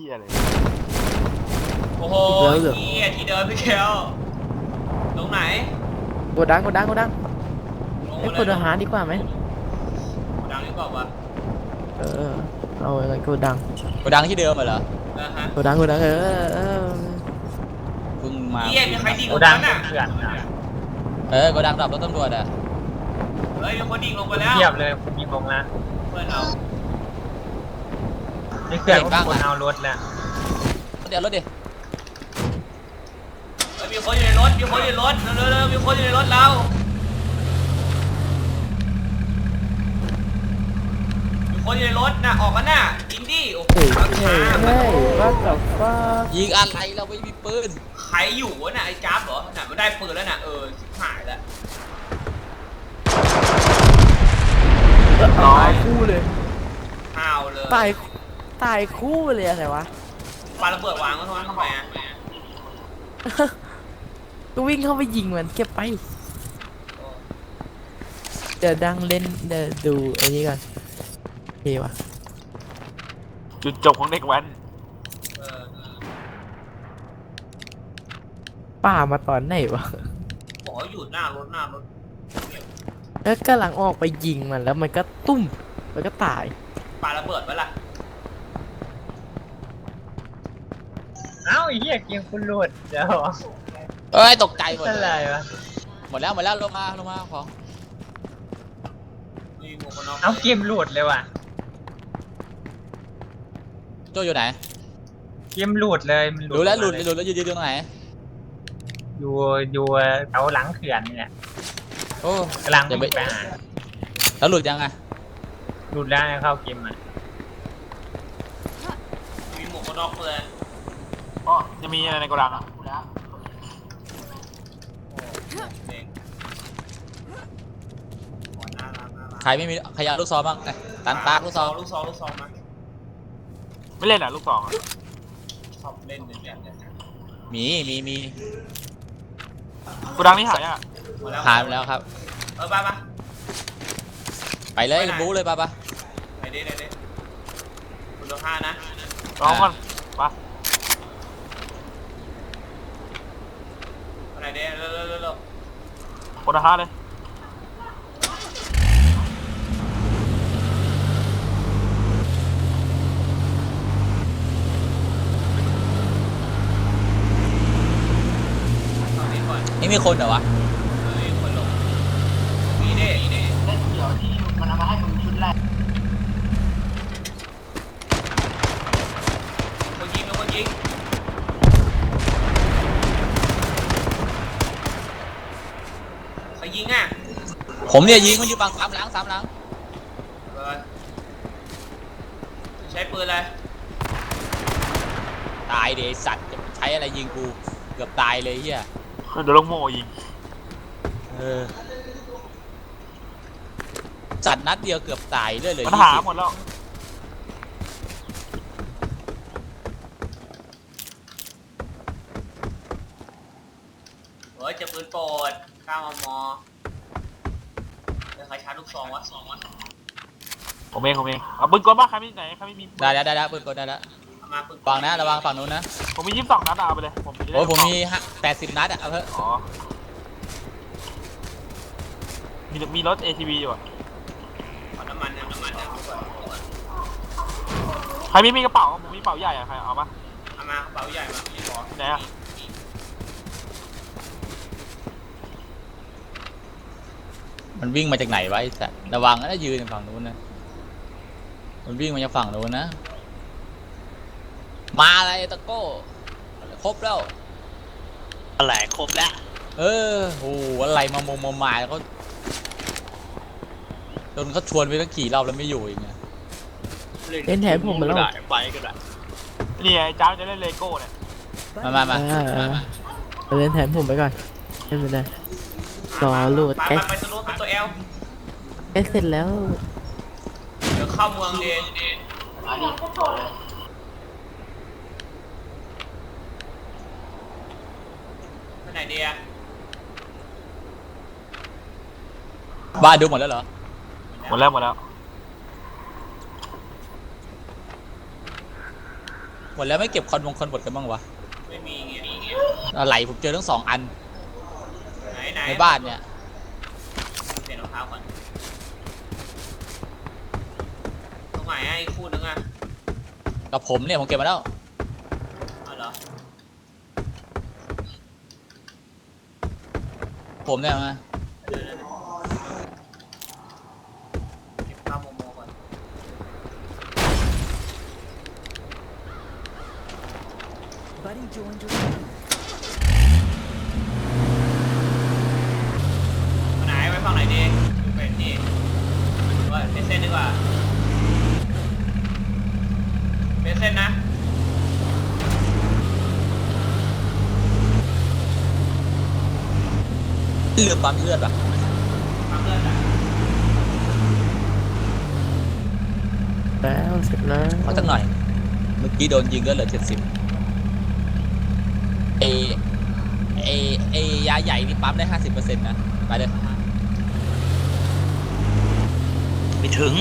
หี้ยเลยโอ้โหแล้วเหรอ เฮียที่เดิมพี่เกลตรงไหนโกดังโกดังโกดังลงไอ้มยกดอาหารดีกว่าไหมโกดังหรือเปล่าวะเออเอาอะไรโกดังโกดังที่เดิมเหรอนะฮะโกดังโกดังเออเออเพิ่งมาเฮียมีใครดิ่งลโกงดัมางน่ะเถื่อนนะเออโกดังดับรถตำรวจอะเฮ้ยมีคนดิ่งลงไปแล้วเทียบเลยคุณยิงลงนะเพื่อนเรา นี่เขื่อนก็คนเอารถแล้วเดี๋ยวรถดิเฮ้ยมีคนอยู่ในรถ มีคนอยู่ในรถ เร็วๆเร็วๆมีคนอยู่ในรถเรามีคนอยู่ในรถน่ะ ออกกันน่ะยิงดิโอ้โหเฮ้ยเอาเฮ้ช้ายเฮ้ยว่าแต่ว่ายิงอะไรเราไม่มีปืน ใครอยู่วะน่ะไอ้จ๊าบเหรอ น่ะมันได้ปืนแล้วน่ะ เออชิบหายแล้วตายคู่เลยห้าวเลยตาย ตายคู่เลยอะไรวะปาระเบิดวางไว้ตรงนั้นทำไมอะก็วิ่งเข้าไปยิงมันเก็บไป เดี๋ยวดังเล่นเดี๋ยวดูไอ้นี่ก่อนเท่วะจุดจบของเด็กแว้นเออป่ามาตอนไหนวะ บอกว่าอยู่หน้ารถหน้ารถแล้วกำลังออกไปยิงมันแล้วมันก็ตุ้มมันก็ตายปาระเบิดไว้ล่ะ เอ้าไอ้เหี้ยเกียงคุณหลุดเดี๋ยวเอ้ยตกใจหมดอะไรวะหมดแล้วหมดแล้วลงมาลงมาของมีหมวกกันน็อกเอาเกมหลุดเลยว่ะโจอยู่ไหนเกมหลุดเลยมันหลุดรู้แล้วหลุดมาเยหลุดแล้วยืนยืนตรงไหนอยู่อยู่แถวหลังเขื่อนเนี่ยโอ้กำลังยังไม่วิ่งไปหาแล้วหลุดยังไงหลุดแล้วเข้าเกมอะมีหมวกกันน็อกเลย อ๋อจะมีอะไรในโกดังอะเองโอ้น่ารักน่ารักใครไม่มีขยะลูกซองบ้างเอ้ยตันปากลูกซองลูกซองลูกซองมาไม่เล่นอะลูกสองอะชอบเล่นเป็นแบบเนี้ยมีมีมีโกดังนี่หายอะหมดแล้วหายไปแล้วครับ เออไปปะไปเลยบู๊เลยปะปะไปดิไปดิคุณโลห้านะร้องก่อนไป อะไรเด้เร็วเร็วเร็วเร็ว โกดังฮาเลยนี่มีคนเหรอวะ เฮ้ยคนลงมีเด้มีเด้คนยิงเป็นคนยิงใครยิงอะ ผมเนี่ยยิงมันอยู่ฝั่งสามหลังสามหลังเออใช้ปืนอะไรตายเดไอ้สัตว์จะใช้อะไรยิงกูเกือบตายเลยเฮียเดี๋ยวลงโม่ยิงเออจัดนัดเดียวเกือบตายเลยเลยมันหาหมดแล้วเฮ้ยเจะปืนโปรดก้ามมเป็นใครชาร์จลูกซองวะสองวะผมเองผมเองเอาปืนกลบ้าใครไม่ไหนใครไม่มีได้ได้ได้ได้ปืนกดได้แล้วเอามาปืนฟังนะระวังฝั่งนู้นนะผมมียี่สิบสองนัดอะเอาไปเลยผมจะได้โอ้ยผมมีแปดสิบนัดอะเอาเถอะอ๋อมีมีรถ ATV อยู่อะขอน้ำมันนะน้ำมันนะเอาก่อนเอาก่อนใครไม่มีกระเป๋าผมมีกระเป๋าใหญ่อะใครเอาปะเอามากระเป๋าใหญ่มาพี่ขอไหนอะ มันวิ่งมาจากไหนวะไอ้สัตว์ระวังนะยืนฝั่งนู้นนะ มันวิ่งมาจากฝั่งนู้นนะ มาอะไรตะโก้ ครบแล้ว อะไรครบแล้ว เออโอ้โหอะไรมามงมาหมายเขาจนเขาชวนไปตั้งขี่รอบแล้วไม่อยู่อีกไงเล่นแทนผมมาแล้วได้ไปก็ได้นี่ไงจ้าจะเล่นเลโก้เนี่ย มามามาอ่าอ่าเอาเล่นแทนผมไปก่อนไม่เป็นไรรอโหลดไปใกล้ไปไปตั วนู้นไปตัวเอลใกล้เสร็จแล้ว เดี๋ยวเข้าเมืองเดนไปไหนเดียบ้านดูหมดแล้วเหรอ หมดแล้วหมดแล้วโอ้มดแล้วไม่เก็บคอนวงคอนบดกันบ้างวะไม่มีเงี้ยอะไรผมเจอทั้งสองอันไหนไหนในบ้านเนี่ย เปลี่ยนรองเท้าก่อนตรงไหนอะอีกคู่นึงอะกับผมเนี่ยผมเก็บมาแล้ว เอาเหรอผมเนี่ยมาเดี๋ยวเดี๋ยวเดี๋ยวเก็บข้าวโมโมก่อนไหนไว้ฝั่งไหนดีดูเป็นนี่ว่าเป็ นเส้นดีกว่า เป็นเส้นนะเลือดปั๊มเลือดป่ะทางเลือดอะแล้วเสร็จแล้วเอาสักหน่อย เมื่อกี้โดนยิงก็เหลือเจ็ดสิบเอเอเอยาใหญ่นี่ปั๊มได้ห้าสิบเปอร์เซ็นต์นะ ไปเลย ไม่ ถึง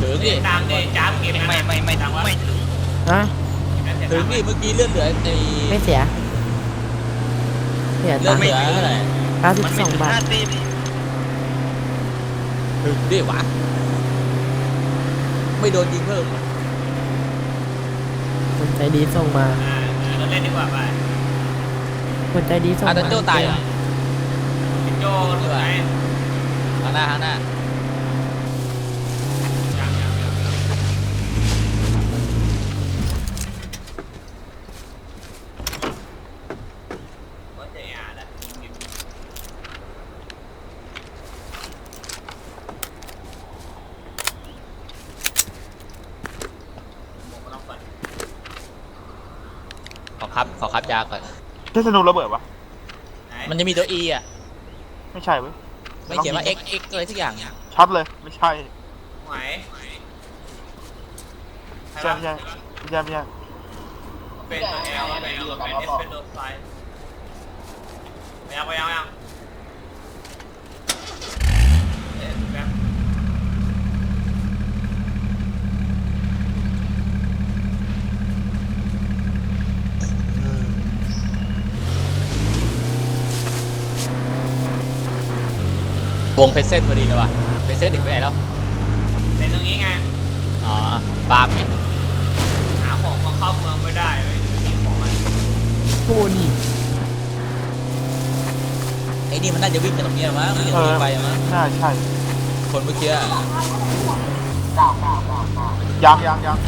ถึงดิตามเดจ้ามเกมนั้นไม่ไม่ไม่ถึงไม่ถึงฮะถึงดิเมื่อกี้เลือดเหลือไอไม่เสียเสียเลือตัดงค์เหลือเท่าไหร่เก้าสิบมันสไม่องถึงบาห้าทสิบถึงดิวะไม่โดนยิงเพิ่มคนใจดีส่งมาอ่าเราเล่นดีกว่าไปคนใจดีส่งอามาจารย์โจ้ตายเหรอพี่โจรู้ไหมข้างหน้าข้างหน้า ยังยังยังยังว่าจะอ่านแล้วยิงๆหมวกกนน็อกก่อน ขอ ครับขอครับยาก่อนที่ธนูระเบิดวะไหนมันจะมีตัว E อะ ไม่ใช่เว้ยไม่เขียนว่า X X อะไรสักอย่างเนี่ยชัดเลยไม่ใช่ไหวไม่ใช่ไม่ใช่ไม่ใช่ไม่ใช่เป็นตัว L เป็นตัวเป็น S เป็นตัวไฟไปยังไปยังไปยังเอ๊ะแป๊บ วงเพชรเส้นพอดีเลยว่ะเพชรเส้นถึงไปไหนแล้วเป็นตรงนี้ไงอ๋อฟาร์มเนี่ยหาของมาเข้าเมืองไม่ได้เลยมีของอะไรโอ้นี่ไอ้นี่มันน่าจะวิ่งกันตรงนี้มั้งมันจะวิ่งไปมั้งน่าใช่คนเมื่อกี้อะยังยังยัง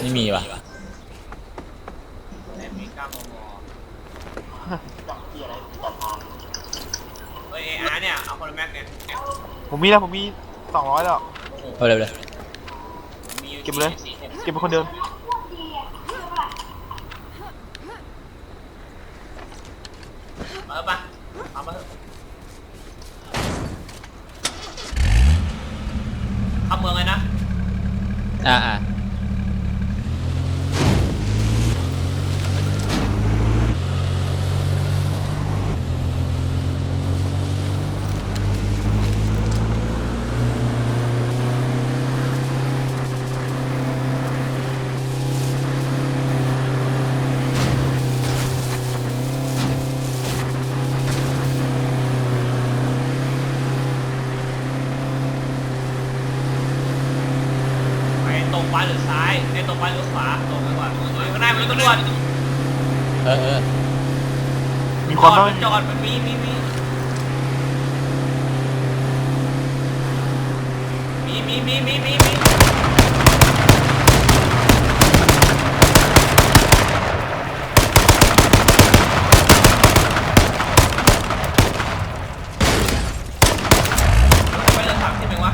ไม่มีว่ะ แต่มีก้ามมมเฮ้ยเออาร์เนี่ย เอาคนละแม็กเนี่ย ผมมีแล้วผมมีสองร้อยแล้ว เอาเร็วเลยมีอยู่เก็บเลยสี่สิบเก็บเป็นคนเดิมเออปะเอามาเถอะเข้าเมืองเลยนะ อ่าอ่า ไปตรงไป หรือซ้ายไอ้ตรงไปหรือขวาตรงไปก่อนเฮ้ยข้างหน้ามันมีตำรวจเออเออมีคจนอดต้องมันจอดมันมีมีมีมีมีมีมีมีมีไปเรือสามสิบเองวะ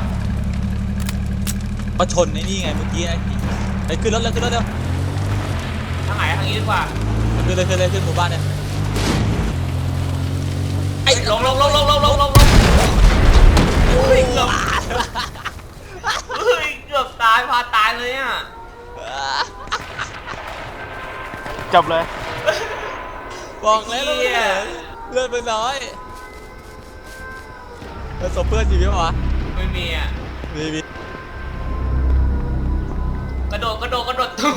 มาชนในนี่ไงเมื่อกี้ไอ้ ไปขึ้นรถเร็วขึ้นรถเร็วทางไหนทางนี้ดีกว่าขึ้นเลยขึ้นเลยขึ้นหมู่บ้านเลยไอ้ลงลงลงลงลงลงลงเฮ้ยเกือบเฮ้ยเกือบตายพาตายเลยอะจบเลยบอกแล้วเลือดเลือดไปน้อยเออศพเพื่อนอยู่ไหมวะไม่มีอะมีมี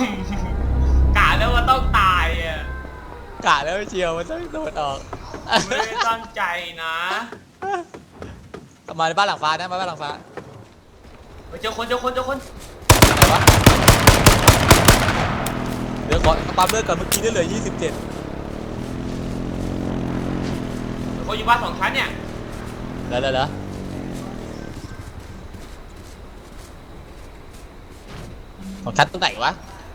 กระโดดตุ่มกะแล้วว่าต้องตายอะกะแล้วเชียวมันต้องโดดออกไม่ได้ตั้งใจนะมาในบ้านหลังฟ้านะมาบ้านหลังฟ้าไปเจอคนเจอคนเจอคนไหนวะเดี๋ยวขอปั๊มเลือดก่อนเมื่อกี้ได้เหลือ27เจอคนอยู่บ้านสองชั้นเนี่ยเดี๋ยวเดี๋ยวเดี๋ยวของชั้นตรงไหนวะ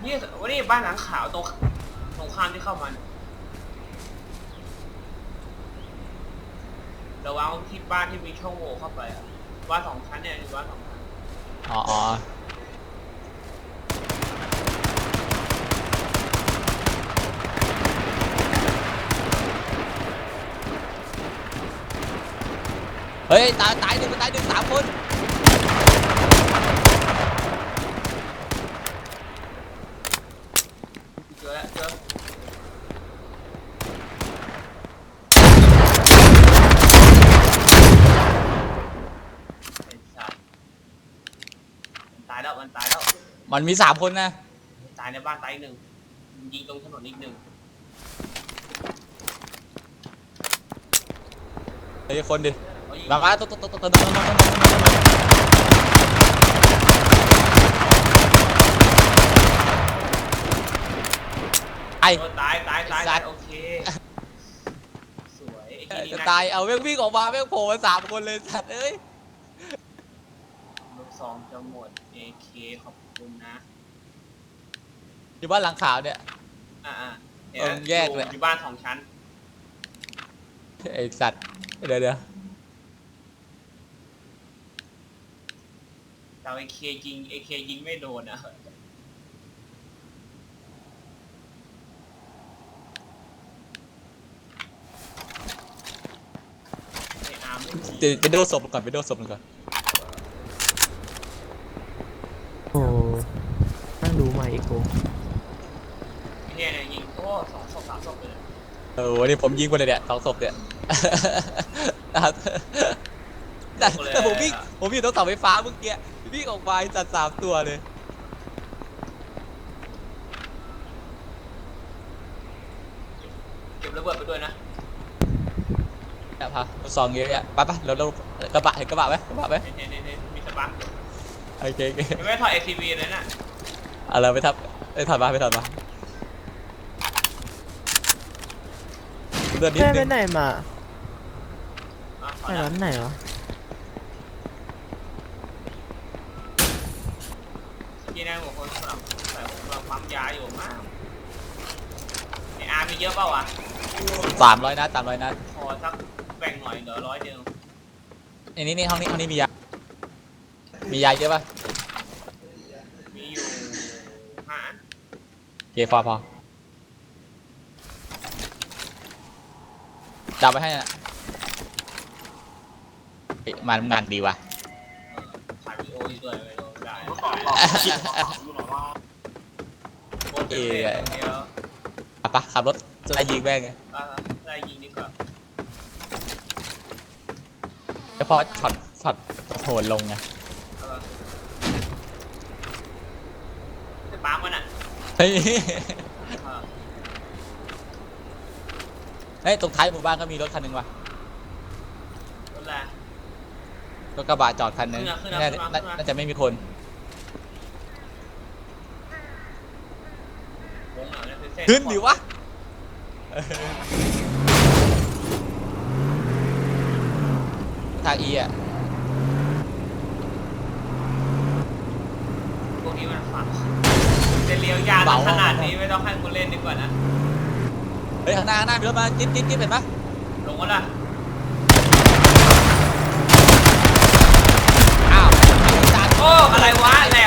นี่วันนี้บ้านหลังขาวตรงตรงข้ามที่เข้ามาเนี่ยระวังที่บ้านที่มีช่องโหว่เข้าไปอะบ้านสองชั้นเนี่ยอยู่บ้านสองชั้นอ๋ออ๋อเฮ้ยตายตายหนึ่งตายหนึ่งสามคน เจอแล้วเจอไอ้สัตว์มันตายแล้วมันตายแล้ว มันมีสามคนนะตายในบ้านตายอีกหนึ่งยิงตรงถนนอีกหนึ่งเฮ้ยคนดิเขายิงมามาตุ๊ดตุ๊ดตุ๊ดตุ๊ดตุ๊ดตุ๊ดตุ๊ดไอ้โอ้ตายตายตายสัตว์ โอเคสวยไอ้ที่นี่จะนะตายเอาแม่งวิ่งออกมาแม่งโผล่มาสามคนเลยสัตว์เอ้ย ลูกซองจะหมด AK ขอบคุณนะ อยู่บ้านหลังขาวเนี่ย อ่าอ่าเออแยกเลย อยู่บ้านสองชั้น ไอ้สัตว์เดี๋ยวเดี๋ยวแต่ AK ยิง AK ยิงไม่โดนอะไอ้อาร์มไม่มีเดี๋ยวไปโดนศพก่อนไปโดนศพก่อน โอ้นั่งดูมาอีกโอ้ เนี่ยเนี่ยยิงโอ้สองศพสามศพเลย เออวันนี้ผมยิงไปเลยเนี่ยสองศพเนี่ยแต่แต่ผมวิ่งผมวิ่งตรงเสาไฟฟ้าเมื่อกี้วิ่งออกมาไอ้สัตว์สามตัวเลย เก็บระเบิดไปด้วยนะเนี่ยพาซองเยอะแยะไปไปเราเรากระบะเห็นกระบะไหมกระบะไหมเห็นเห็นเห็นเห็นมีสปาร์คอยู่โอเคโอเคยังไม่ได้ถอด ATV เลยน่ะเอาเราไปทับไปถอดมาไปถอดมา เดินนิดแม่นึไปงไหนมาอะถอไปดร้านไหนวะที่นั่งหัวคนสำหรับใส่สำหรับปั๊มยาอยู่มากไออาร์มีเยอะเปล่าวะสามร้อยนัดสามร้อยนัดขอสักแบ่งหน่อยเหลือร้อยเดียวอันนี้นี่ห้องนี้ห้องนี้มียา มียาเยอะป่ะมีอยู่ห้าอันโอเคพอพอ จับไว้ให้นะเฮ้ยมันงานดีว่ะ ถ่ายวิดีโออยู่ด้วยไม่รู้ได้เมื่อก่อนบอกชิดกระเป๋าอยู่ไหนว่าโคตรเจ๋งเลยเดียวอะปะขับรถจะได้ยิงแม่งไงอะได้ยิงดีกว่าเฉพาะช็อตช็อตโหนลงไงเออไอ้ปั๊มมันอะ เฮ้ย เออ เฮ้ยตรงท้ายหมู่บ้านก็มีรถคันหนึ่งว่ะนั่นแหละรถกระบะจอดคันหนึงขึ้นมาขึ้นมาน่าขึ้นมาน่าขึ้นมาน่าจะไม่มีคนวงเหรอเนี่ยเป็นเส้นขึ้นดิวะทางอีอะพวกนี้มันฝังจะเลี้ยวยาวขนาดนี้ไม่ต้องให้กูเล่นดีกว่านะเฮ้ยข้างหน้าข้างหน้ามีรถมาจิ๊บจิ๊บจิ๊บเห็นปะลงวะล่ะอ้าวไอ้จานโอ้อะไรวะแหล